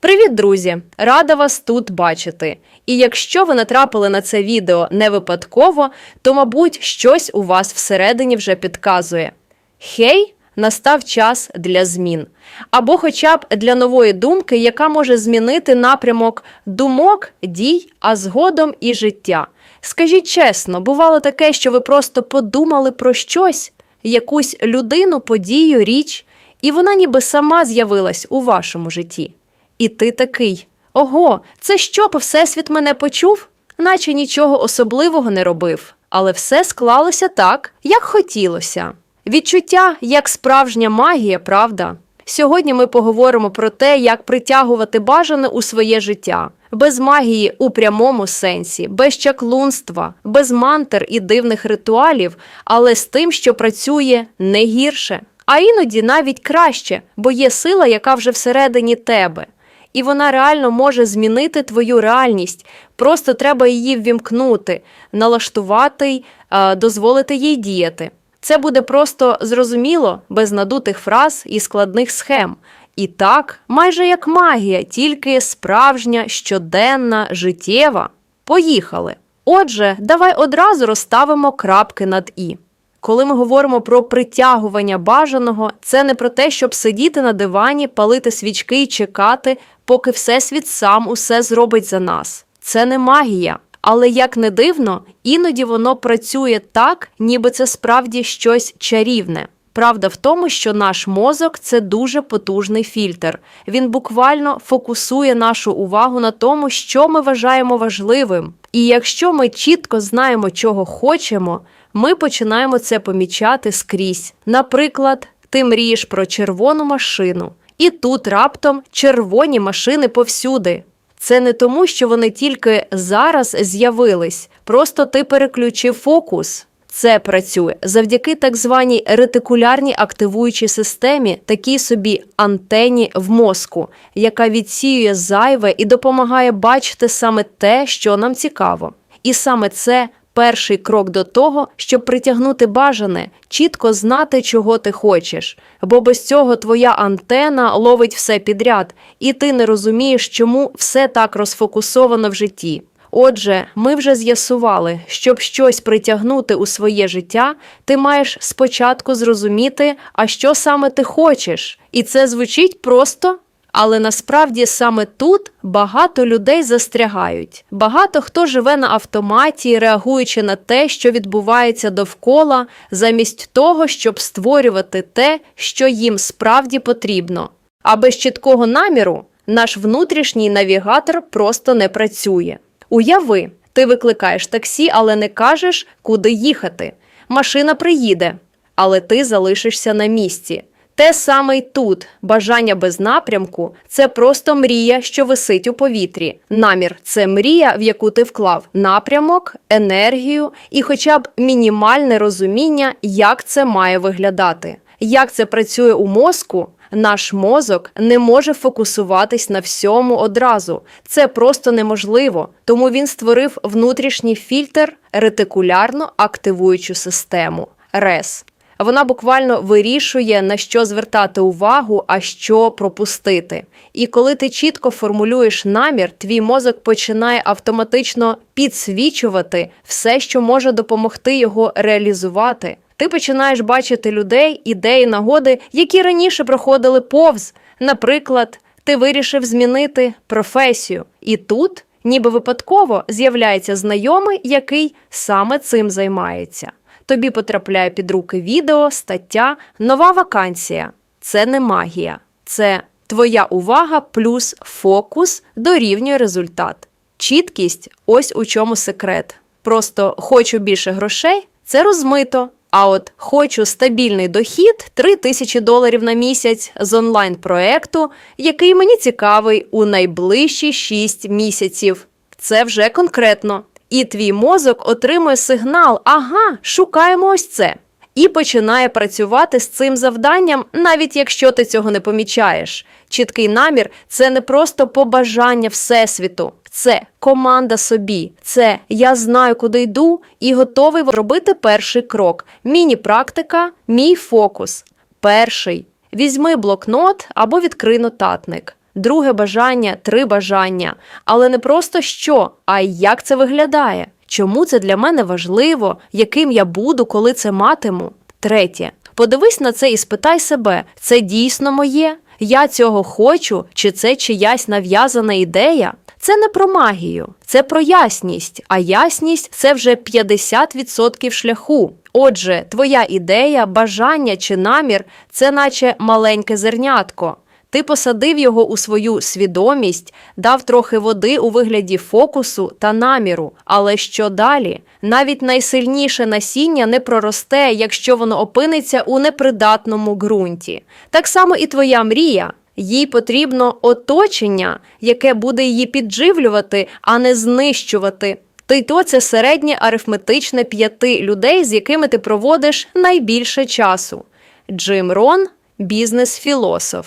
Привіт, друзі! Рада вас тут бачити. І якщо ви натрапили на це відео не випадково, то, мабуть, щось у вас всередині вже підказує. Хей, настав час для змін. Або хоча б для нової думки, яка може змінити напрямок думок, дій, а згодом і життя. Скажіть чесно, бувало таке, що ви просто подумали про щось, якусь людину, подію, річ, і вона ніби сама з'явилась у вашому житті. І ти такий: Ого, це що, всесвіт мене почув? Наче нічого особливого не робив, але все склалося так, як хотілося. Відчуття як справжня магія, правда? Сьогодні ми поговоримо про те, як притягувати бажане у своє життя, без магії у прямому сенсі, без чаклунства, без мантер і дивних ритуалів, але з тим, що працює не гірше, а іноді навіть краще, бо є сила, яка вже всередині тебе. І вона реально може змінити твою реальність. Просто треба її ввімкнути, налаштувати, е, дозволити їй діяти. Це буде просто зрозуміло, без надутих фраз і складних схем. І так, майже як магія, тільки справжня, щоденна, життєва. Поїхали. Отже, давай одразу розставимо крапки над і. Коли ми говоримо про притягування бажаного, це не про те, щоб сидіти на дивані, палити свічки і чекати, поки Всесвіт сам усе зробить за нас. Це не магія. Але як не дивно, іноді воно працює так, ніби це справді щось чарівне. Правда в тому, що наш мозок це дуже потужний фільтр. Він буквально фокусує нашу увагу на тому, що ми вважаємо важливим. І якщо ми чітко знаємо, чого хочемо, ми починаємо це помічати скрізь. Наприклад, ти мрієш про червону машину, і тут раптом червоні машини повсюди. Це не тому, що вони тільки зараз з'явились, просто ти переключив фокус. Це працює завдяки так званій ретикулярній активуючій системі, такій собі антені в мозку, яка відсіює зайве і допомагає бачити саме те, що нам цікаво. І саме це перший крок до того, щоб притягнути бажане, чітко знати, чого ти хочеш. Бо без цього твоя антена ловить все підряд, і ти не розумієш, чому все так розфокусовано в житті. Отже, ми вже з'ясували, щоб щось притягнути у своє життя, ти маєш спочатку зрозуміти, а що саме ти хочеш. І це звучить просто. Але насправді саме тут багато людей застрягають. Багато хто живе на автоматі, реагуючи на те, що відбувається довкола, замість того, щоб створювати те, що їм справді потрібно. А без чіткого наміру наш внутрішній навігатор просто не працює. Уяви, ти викликаєш таксі, але не кажеш, куди їхати. Машина приїде, але ти залишишся на місці. Те саме й тут бажання без напрямку це просто мрія, що висить у повітрі. Намір це мрія, в яку ти вклав напрямок, енергію і хоча б мінімальне розуміння, як це має виглядати. Як це працює у мозку, наш мозок не може фокусуватись на всьому одразу. Це просто неможливо. Тому він створив внутрішній фільтр ретикулярно активуючу систему РЕС. Вона буквально вирішує, на що звертати увагу, а що пропустити. І коли ти чітко формулюєш намір, твій мозок починає автоматично підсвічувати все, що може допомогти його реалізувати. Ти починаєш бачити людей, ідеї, нагоди, які раніше проходили повз. Наприклад, ти вирішив змінити професію, і тут, ніби випадково, з'являється знайомий, який саме цим займається. Тобі потрапляє під руки відео, стаття, нова вакансія. Це не магія, це твоя увага плюс фокус дорівнює результат. Чіткість ось у чому секрет. Просто хочу більше грошей це розмито. А от хочу стабільний дохід 3 тисячі доларів на місяць з онлайн-проекту, який мені цікавий у найближчі 6 місяців. Це вже конкретно. І твій мозок отримує сигнал: ага, шукаємо ось це. І починає працювати з цим завданням, навіть якщо ти цього не помічаєш. Чіткий намір це не просто побажання Всесвіту, це команда собі. Це я знаю, куди йду, і готовий робити перший крок. Міні-практика, мій фокус. Перший. Візьми блокнот або відкрий нотатник. Друге бажання, три бажання. Але не просто що, а як це виглядає. Чому це для мене важливо, яким я буду, коли це матиму? Третє. Подивись на це і спитай себе: це дійсно моє? Я цього хочу, чи це чиясь нав'язана ідея? Це не про магію, це про ясність. А ясність це вже 50% шляху. Отже, твоя ідея, бажання чи намір це наче маленьке зернятко. Ти посадив його у свою свідомість, дав трохи води у вигляді фокусу та наміру. Але що далі? Навіть найсильніше насіння не проросте, якщо воно опиниться у непридатному ґрунті. Так само і твоя мрія. Їй потрібно оточення, яке буде її підживлювати, а не знищувати. Та й то це середнє арифметичне п'яти людей, з якими ти проводиш найбільше часу. Джим Рон бізнес-філософ.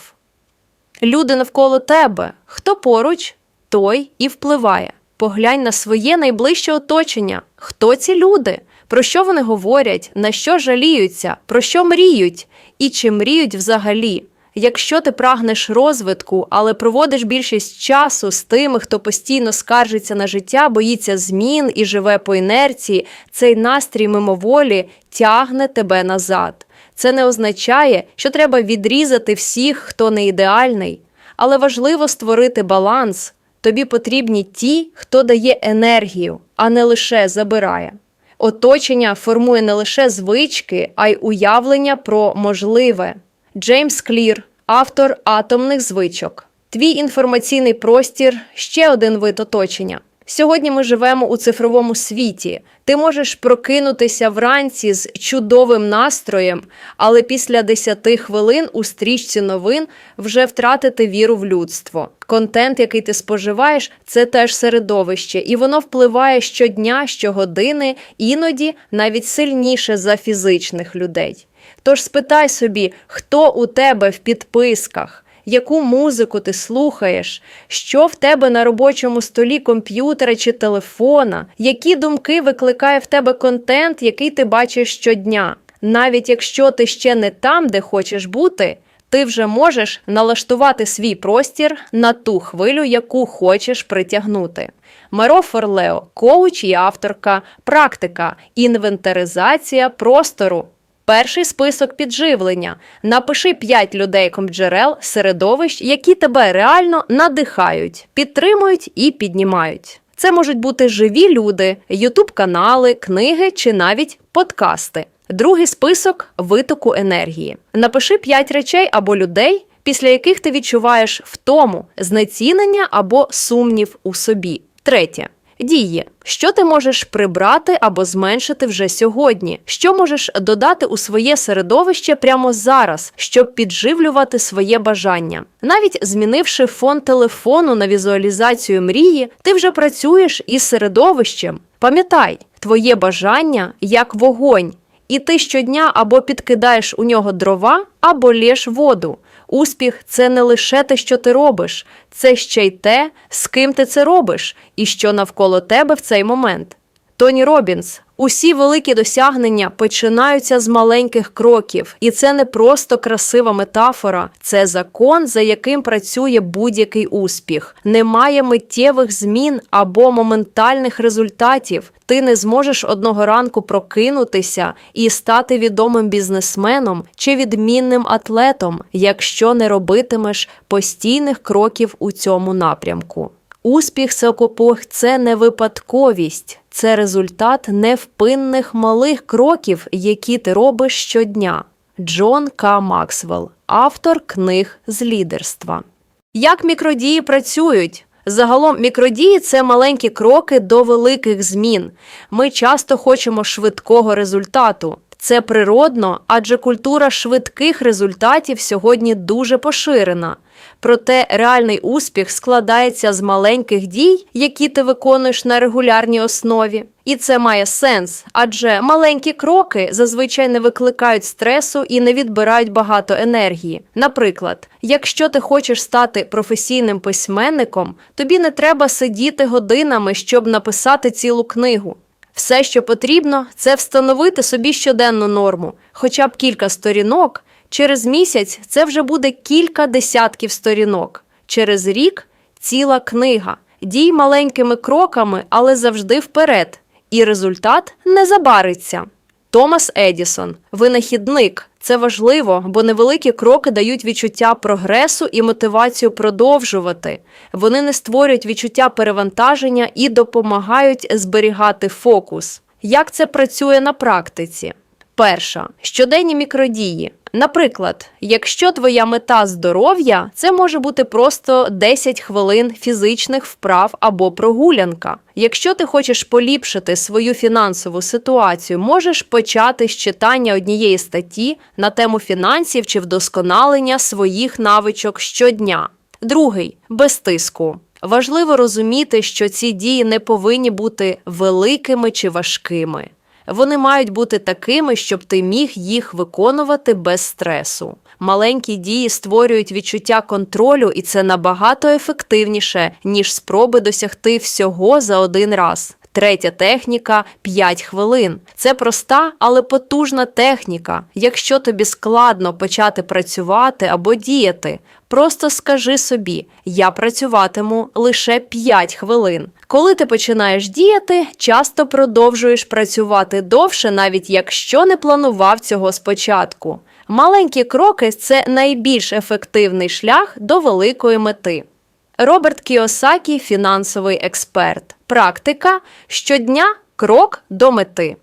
Люди навколо тебе, хто поруч, той і впливає. Поглянь на своє найближче оточення. Хто ці люди? Про що вони говорять, на що жаліються, про що мріють і чи мріють взагалі? Якщо ти прагнеш розвитку, але проводиш більшість часу з тими, хто постійно скаржиться на життя, боїться змін і живе по інерції, цей настрій мимоволі тягне тебе назад. Це не означає, що треба відрізати всіх, хто не ідеальний, але важливо створити баланс. Тобі потрібні ті, хто дає енергію, а не лише забирає. Оточення формує не лише звички, а й уявлення про можливе. Джеймс Клір, автор атомних звичок. Твій інформаційний простір ще один вид оточення. Сьогодні ми живемо у цифровому світі. Ти можеш прокинутися вранці з чудовим настроєм, але після 10 хвилин у стрічці новин вже втратити віру в людство. Контент, який ти споживаєш, це теж середовище, і воно впливає щодня, щогодини, іноді навіть сильніше за фізичних людей. Тож спитай собі, хто у тебе в підписках, яку музику ти слухаєш, що в тебе на робочому столі комп'ютера чи телефона, які думки викликає в тебе контент, який ти бачиш щодня. Навіть якщо ти ще не там, де хочеш бути, ти вже можеш налаштувати свій простір на ту хвилю, яку хочеш притягнути. Маро Форлео, коуч і авторка, практика, інвентаризація простору. Перший список підживлення. Напиши 5 людей комджерел, середовищ, які тебе реально надихають, підтримують і піднімають. Це можуть бути живі люди, ютуб-канали, книги чи навіть подкасти. Другий список витоку енергії. Напиши 5 речей або людей, після яких ти відчуваєш втому, знецінення або сумнів у собі. Третє. Дії, що ти можеш прибрати або зменшити вже сьогодні, що можеш додати у своє середовище прямо зараз, щоб підживлювати своє бажання. Навіть змінивши фон телефону на візуалізацію мрії, ти вже працюєш із середовищем. Пам'ятай, твоє бажання як вогонь, і ти щодня або підкидаєш у нього дрова, або лєш воду. Успіх це не лише те, що ти робиш, це ще й те, з ким ти це робиш, і що навколо тебе в цей момент. Тоні Робінс. Усі великі досягнення починаються з маленьких кроків, і це не просто красива метафора, це закон, за яким працює будь-який успіх. Немає миттєвих змін або моментальних результатів. Ти не зможеш одного ранку прокинутися і стати відомим бізнесменом чи відмінним атлетом, якщо не робитимеш постійних кроків у цьому напрямку. Успіх Сокопох це не випадковість, це результат невпинних малих кроків, які ти робиш щодня. Джон К. Максвелл, автор книг з лідерства. Як мікродії працюють? Загалом мікродії це маленькі кроки до великих змін. Ми часто хочемо швидкого результату. Це природно, адже культура швидких результатів сьогодні дуже поширена. Проте реальний успіх складається з маленьких дій, які ти виконуєш на регулярній основі. І це має сенс, адже маленькі кроки зазвичай не викликають стресу і не відбирають багато енергії. Наприклад, якщо ти хочеш стати професійним письменником, тобі не треба сидіти годинами, щоб написати цілу книгу. Все, що потрібно, це встановити собі щоденну норму, хоча б кілька сторінок. Через місяць це вже буде кілька десятків сторінок. Через рік ціла книга. Дій маленькими кроками, але завжди вперед. І результат не забариться. Томас Едісон, винахідник. Це важливо, бо невеликі кроки дають відчуття прогресу і мотивацію продовжувати. Вони не створюють відчуття перевантаження і допомагають зберігати фокус. Як це працює на практиці? Перша щоденні мікродії. Наприклад, якщо твоя мета здоров'я, це може бути просто 10 хвилин фізичних вправ або прогулянка. Якщо ти хочеш поліпшити свою фінансову ситуацію, можеш почати з читання однієї статті на тему фінансів чи вдосконалення своїх навичок щодня. Другий без тиску. Важливо розуміти, що ці дії не повинні бути великими чи важкими. Вони мають бути такими, щоб ти міг їх виконувати без стресу. Маленькі дії створюють відчуття контролю, і це набагато ефективніше, ніж спроби досягти всього за один раз. Третя техніка 5 хвилин. Це проста, але потужна техніка. Якщо тобі складно почати працювати або діяти, просто скажи собі: я працюватиму лише 5 хвилин. Коли ти починаєш діяти, часто продовжуєш працювати довше, навіть якщо не планував цього спочатку. Маленькі кроки це найбільш ефективний шлях до великої мети. Роберт Кіосакі фінансовий експерт. Практика щодня крок до мети.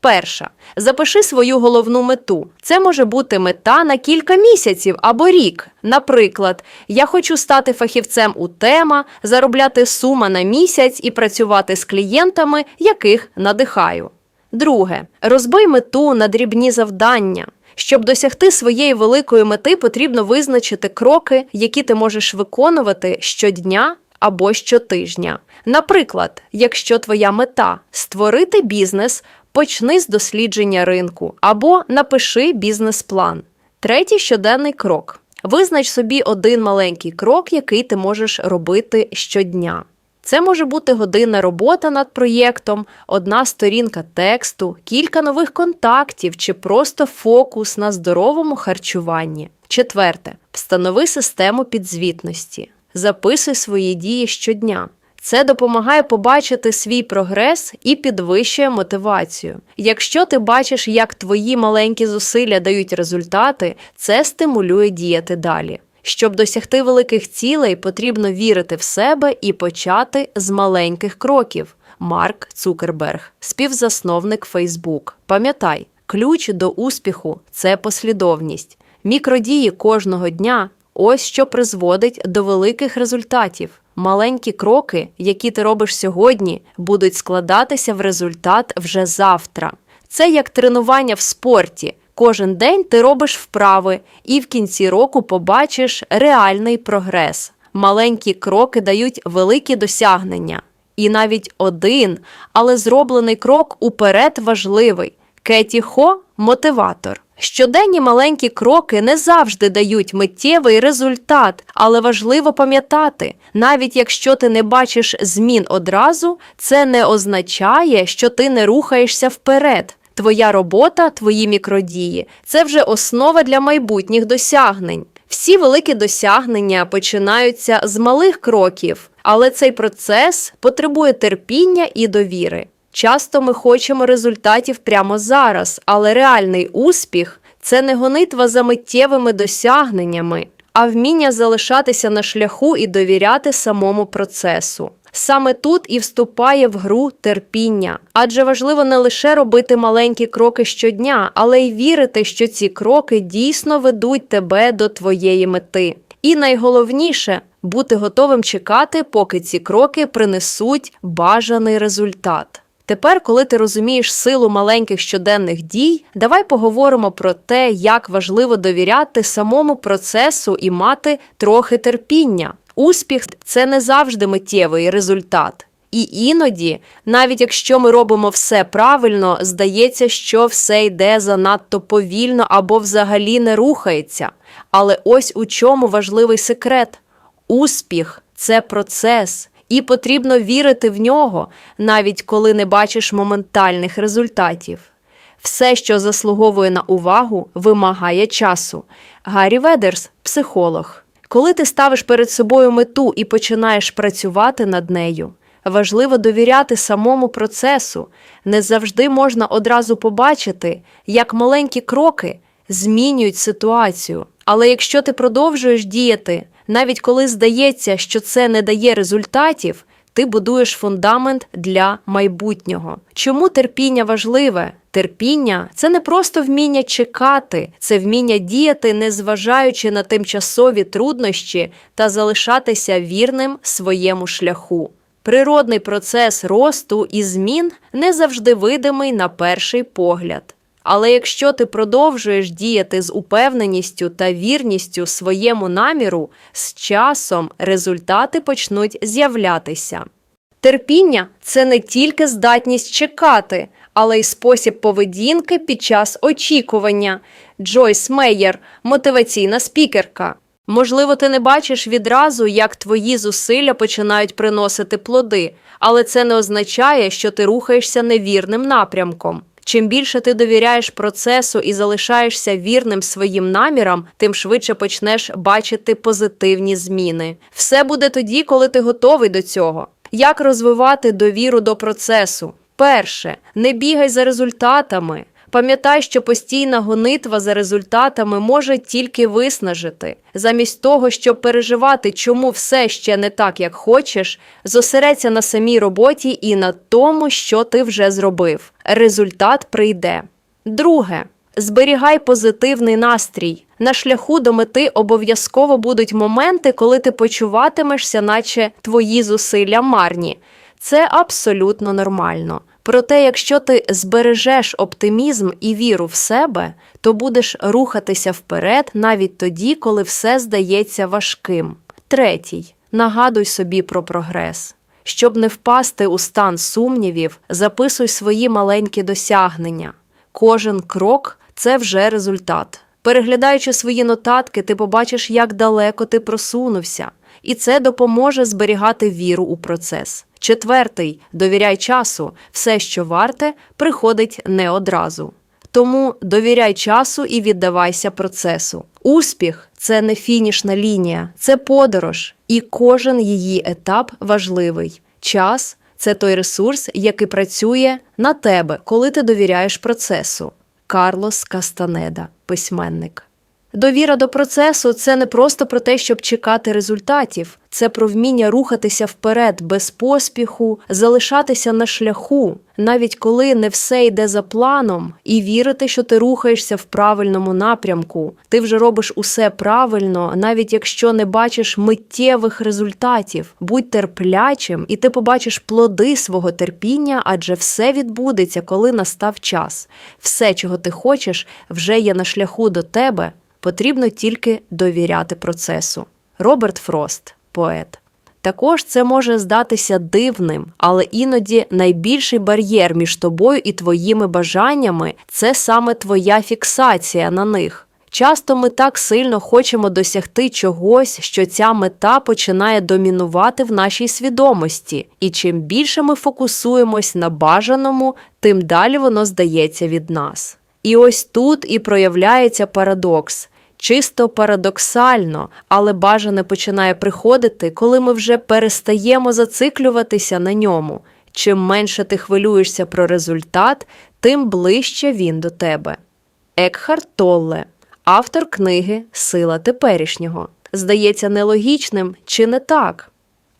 Перша. Запиши свою головну мету. Це може бути мета на кілька місяців або рік. Наприклад, я хочу стати фахівцем у тема, заробляти сума на місяць і працювати з клієнтами, яких надихаю. Друге. Розбий мету на дрібні завдання. Щоб досягти своєї великої мети, потрібно визначити кроки, які ти можеш виконувати щодня або щотижня. Наприклад, якщо твоя мета створити бізнес, почни з дослідження ринку або напиши бізнес-план. Третій щоденний крок. Визнач собі один маленький крок, який ти можеш робити щодня. Це може бути годинна робота над проєктом, одна сторінка тексту, кілька нових контактів чи просто фокус на здоровому харчуванні. Четверте, встанови систему підзвітності. Записуй свої дії щодня. Це допомагає побачити свій прогрес і підвищує мотивацію. Якщо ти бачиш, як твої маленькі зусилля дають результати, це стимулює діяти далі. Щоб досягти великих цілей, потрібно вірити в себе і почати з маленьких кроків. Марк Цукерберг, співзасновник Фейсбук. Пам'ятай, ключ до успіху це послідовність. Мікродії кожного дня ось що призводить до великих результатів. Маленькі кроки, які ти робиш сьогодні, будуть складатися в результат вже завтра. Це як тренування в спорті. Кожен день ти робиш вправи, і в кінці року побачиш реальний прогрес. Маленькі кроки дають великі досягнення. І навіть один, але зроблений крок уперед важливий. Кеті Хо мотиватор. Щоденні маленькі кроки не завжди дають миттєвий результат, але важливо пам'ятати, навіть якщо ти не бачиш змін одразу, це не означає, що ти не рухаєшся вперед. Твоя робота, твої мікродії це вже основа для майбутніх досягнень. Всі великі досягнення починаються з малих кроків, але цей процес потребує терпіння і довіри. Часто ми хочемо результатів прямо зараз, але реальний успіх це не гонитва за миттєвими досягненнями, а вміння залишатися на шляху і довіряти самому процесу. Саме тут і вступає в гру терпіння, адже важливо не лише робити маленькі кроки щодня, але й вірити, що ці кроки дійсно ведуть тебе до твоєї мети. І найголовніше бути готовим чекати, поки ці кроки принесуть бажаний результат. Тепер, коли ти розумієш силу маленьких щоденних дій, давай поговоримо про те, як важливо довіряти самому процесу і мати трохи терпіння. Успіх це не завжди миттєвий результат. І іноді, навіть якщо ми робимо все правильно, здається, що все йде занадто повільно або взагалі не рухається. Але ось у чому важливий секрет: успіх це процес, і потрібно вірити в нього, навіть коли не бачиш моментальних результатів. Все, що заслуговує на увагу, вимагає часу. Гаррі Ведерс, психолог. Коли ти ставиш перед собою мету і починаєш працювати над нею, важливо довіряти самому процесу. Не завжди можна одразу побачити, як маленькі кроки змінюють ситуацію. Але якщо ти продовжуєш діяти, навіть коли здається, що це не дає результатів, ти будуєш фундамент для майбутнього. Чому терпіння важливе? Терпіння це не просто вміння чекати, це вміння діяти, незважаючи на тимчасові труднощі та залишатися вірним своєму шляху. Природний процес росту і змін не завжди видимий на перший погляд. Але якщо ти продовжуєш діяти з упевненістю та вірністю своєму наміру, з часом результати почнуть з'являтися. Терпіння це не тільки здатність чекати, але й спосіб поведінки під час очікування. Джойс Мейєр, мотиваційна спікерка. Можливо, ти не бачиш відразу, як твої зусилля починають приносити плоди, але це не означає, що ти рухаєшся невірним напрямком. Чим більше ти довіряєш процесу і залишаєшся вірним своїм намірам, тим швидше почнеш бачити позитивні зміни. Все буде тоді, коли ти готовий до цього. Як розвивати довіру до процесу? Перше, не бігай за результатами. Пам'ятай, що постійна гонитва за результатами може тільки виснажити. Замість того, щоб переживати, чому все ще не так, як хочеш, зосередься на самій роботі і на тому, що ти вже зробив. Результат прийде. Друге. Зберігай позитивний настрій. На шляху до мети обов'язково будуть моменти, коли ти почуватимешся, наче твої зусилля марні. Це абсолютно нормально. Проте, якщо ти збережеш оптимізм і віру в себе, то будеш рухатися вперед навіть тоді, коли все здається важким. Третій. Нагадуй собі про прогрес. Щоб не впасти у стан сумнівів, записуй свої маленькі досягнення. Кожен крок це вже результат. Переглядаючи свої нотатки, ти побачиш, як далеко ти просунувся, і це допоможе зберігати віру у процес. Четвертий довіряй часу. Все, що варте, приходить не одразу. Тому довіряй часу і віддавайся процесу. Успіх це не фінішна лінія, це подорож, і кожен її етап важливий. Час це той ресурс, який працює на тебе, коли ти довіряєш процесу. Карлос Кастанеда, письменник. Довіра до процесу це не просто про те, щоб чекати результатів, це про вміння рухатися вперед без поспіху, залишатися на шляху, навіть коли не все йде за планом, і вірити, що ти рухаєшся в правильному напрямку. Ти вже робиш усе правильно, навіть якщо не бачиш миттєвих результатів. Будь терплячим, і ти побачиш плоди свого терпіння, адже все відбудеться, коли настав час. Все, чого ти хочеш, вже є на шляху до тебе. Потрібно тільки довіряти процесу. Роберт Фрост, поет. Також це може здатися дивним, але іноді найбільший бар'єр між тобою і твоїми бажаннями це саме твоя фіксація на них. Часто ми так сильно хочемо досягти чогось, що ця мета починає домінувати в нашій свідомості, і чим більше ми фокусуємось на бажаному, тим далі воно здається від нас. І ось тут і проявляється парадокс. Чисто парадоксально, але бажане починає приходити, коли ми вже перестаємо зациклюватися на ньому. Чим менше ти хвилюєшся про результат, тим ближче він до тебе. Екхарт Толле, автор книги Сила теперішнього. Здається нелогічним чи не так?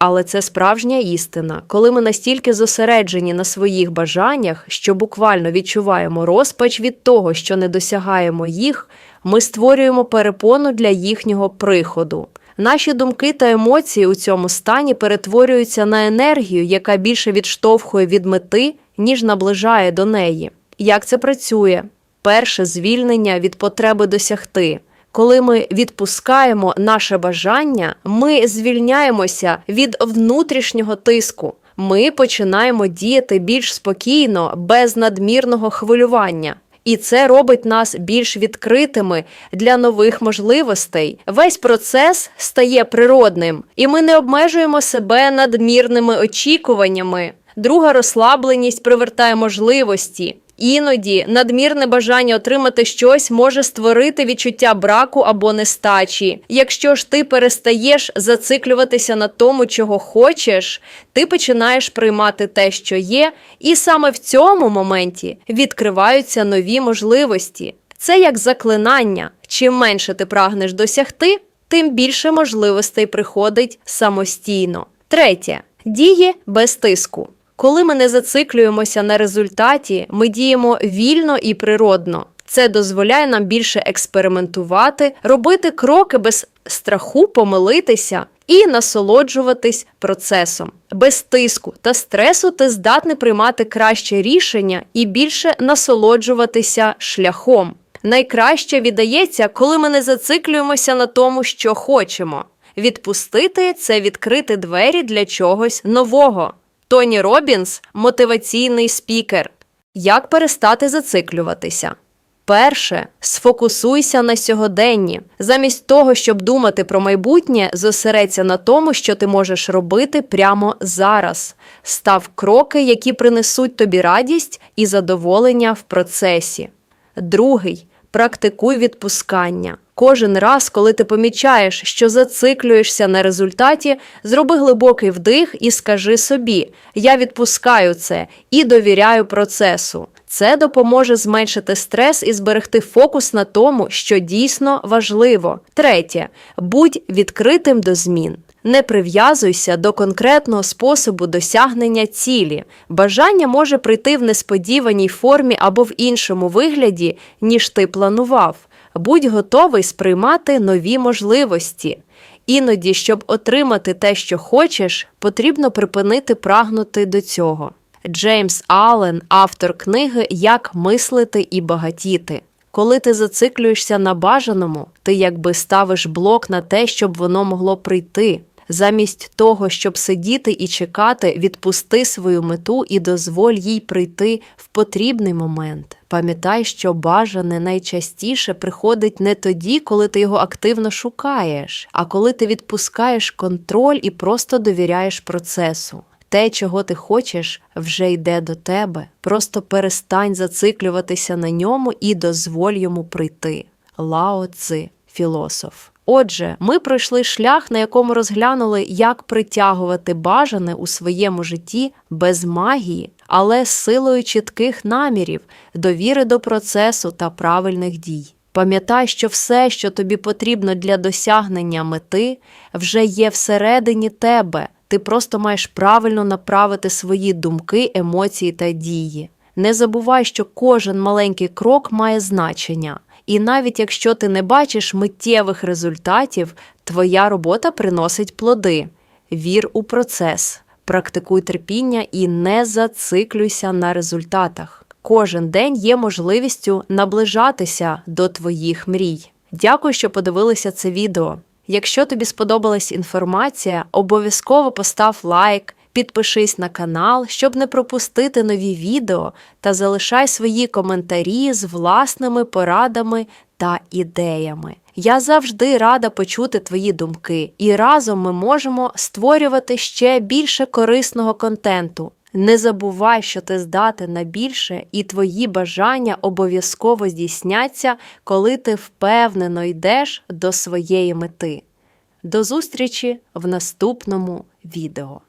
Але це справжня істина, коли ми настільки зосереджені на своїх бажаннях, що буквально відчуваємо розпач від того, що не досягаємо їх, ми створюємо перепону для їхнього приходу. Наші думки та емоції у цьому стані перетворюються на енергію, яка більше відштовхує від мети, ніж наближає до неї. Як це працює? Перше звільнення від потреби досягти. Коли ми відпускаємо наше бажання, ми звільняємося від внутрішнього тиску. Ми починаємо діяти більш спокійно, без надмірного хвилювання. І це робить нас більш відкритими для нових можливостей. Весь процес стає природним, і ми не обмежуємо себе надмірними очікуваннями. Друга розслабленість привертає можливості. Іноді надмірне бажання отримати щось може створити відчуття браку або нестачі. Якщо ж ти перестаєш зациклюватися на тому, чого хочеш, ти починаєш приймати те, що є, і саме в цьому моменті відкриваються нові можливості. Це як заклинання. Чим менше ти прагнеш досягти, тим більше можливостей приходить самостійно. Третє дії без тиску. Коли ми не зациклюємося на результаті, ми діємо вільно і природно. Це дозволяє нам більше експериментувати, робити кроки без страху помилитися і насолоджуватись процесом. Без тиску та стресу ти здатний приймати краще рішення і більше насолоджуватися шляхом. Найкраще віддається, коли ми не зациклюємося на тому, що хочемо. Відпустити це відкрити двері для чогось нового. Тоні Робінс мотиваційний спікер. Як перестати зациклюватися? Перше, сфокусуйся на сьогоденні. Замість того, щоб думати про майбутнє, зосередься на тому, що ти можеш робити прямо зараз. Став кроки, які принесуть тобі радість і задоволення в процесі. Другий практикуй відпускання. Кожен раз, коли ти помічаєш, що зациклюєшся на результаті, зроби глибокий вдих і скажи собі: Я відпускаю це і довіряю процесу. Це допоможе зменшити стрес і зберегти фокус на тому, що дійсно важливо. Третє, будь відкритим до змін. Не прив'язуйся до конкретного способу досягнення цілі. Бажання може прийти в несподіваній формі або в іншому вигляді, ніж ти планував. Будь готовий сприймати нові можливості. Іноді, щоб отримати те, що хочеш, потрібно припинити прагнути до цього. Джеймс Аллен, автор книги Як мислити і багатіти. Коли ти зациклюєшся на бажаному, ти якби ставиш блок на те, щоб воно могло прийти. Замість того, щоб сидіти і чекати, відпусти свою мету і дозволь їй прийти в потрібний момент. Пам'ятай, що бажане найчастіше приходить не тоді, коли ти його активно шукаєш, а коли ти відпускаєш контроль і просто довіряєш процесу. Те, чого ти хочеш, вже йде до тебе. Просто перестань зациклюватися на ньому і дозволь йому прийти. Лао Цзи, філософ. Отже, ми пройшли шлях, на якому розглянули, як притягувати бажане у своєму житті без магії, але з силою чітких намірів, довіри до процесу та правильних дій. Пам'ятай, що все, що тобі потрібно для досягнення мети, вже є всередині тебе. Ти просто маєш правильно направити свої думки, емоції та дії. Не забувай, що кожен маленький крок має значення. І навіть якщо ти не бачиш миттєвих результатів, твоя робота приносить плоди. Вір у процес, практикуй терпіння і не зациклюйся на результатах. Кожен день є можливістю наближатися до твоїх мрій. Дякую, що подивилися це відео. Якщо тобі сподобалась інформація, обов'язково постав лайк, підпишись на канал, щоб не пропустити нові відео та залишай свої коментарі з власними порадами та ідеями. Я завжди рада почути твої думки, і разом ми можемо створювати ще більше корисного контенту. Не забувай, що ти здатен на більше, і твої бажання обов'язково здійсняться, коли ти впевнено йдеш до своєї мети. До зустрічі в наступному відео.